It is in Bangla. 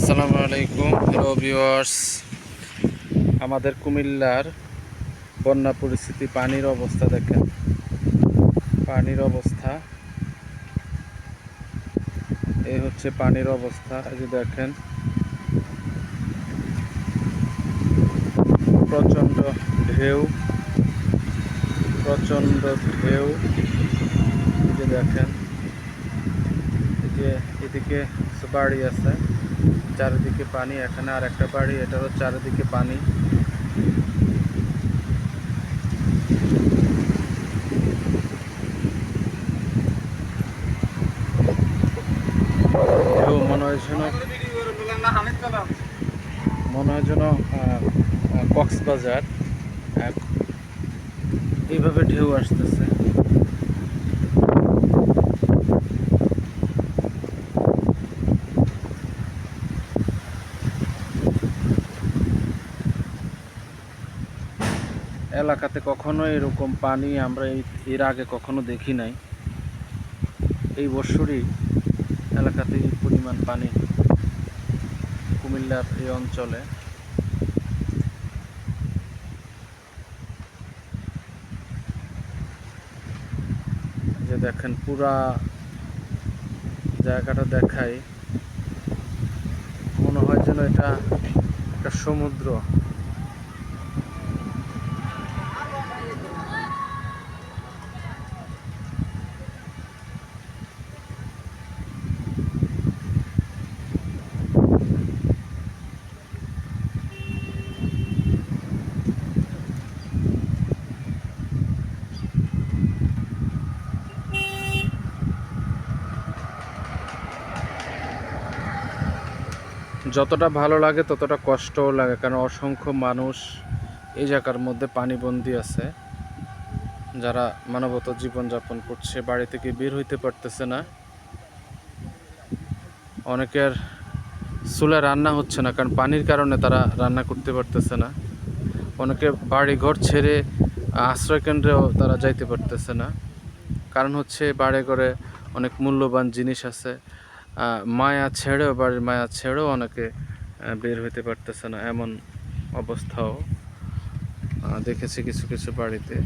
আসসালামু আলাইকুম, হ্যালো ভিউয়ার্স। আমাদের কুমিল্লার বন্যা পরিস্থিতি, পানির অবস্থা দেখেন। পানির অবস্থা। এই হচ্ছে পানির অবস্থা, এই দেখেন। প্রচণ্ড ঢেউ প্রচণ্ড ঢেউ। এই যে দেখেন এদিকে বাড়ি আছে। চারিদিকে পানি এখানে আর একটা বাড়ি এটারও চারিদিকে পানি। মনে হয় যেন মনে হয় যেন কক্সবাজার। এইভাবে ঢেউ আসতেছে। এলাকাতে কখনো এরকম পানি আমরা এর আগে কখনো দেখি নাই। এই বছরই এলাকাতে পরিমাণ পানি কুমিল্লার এই অঞ্চলে যে দেখেন পুরা জায়গাটা দেখাই মনে হয় যেন এটা একটা সমুদ্র। যতটা ভালো লাগে, ততটা কষ্টও লাগে, কারণ অসংখ্য মানুষ এই জায়গার মধ্যে পানিবন্দি আছে। যারা মানবত জীবনযাপন করছে, বাড়ি থেকে বের হইতে পারতেছে না। অনেকের চুলে রান্না হচ্ছে না, কারণ পানির কারণে তারা রান্না করতে পারতেছে না। অনেকে বাড়ি ঘর ছেড়ে আশ্রয় কেন্দ্রেও তারা যাইতে পারতেছে না। কারণ হচ্ছে বাড়ি ঘরে অনেক মূল্যবান জিনিস আছে। মায়া ছেড়েও, বাড়ির মায়া ছেড়েও অনেকে বের হইতে পারতেছে না এমন অবস্থাও দেখেছি কিছু কিছু বাড়িতে।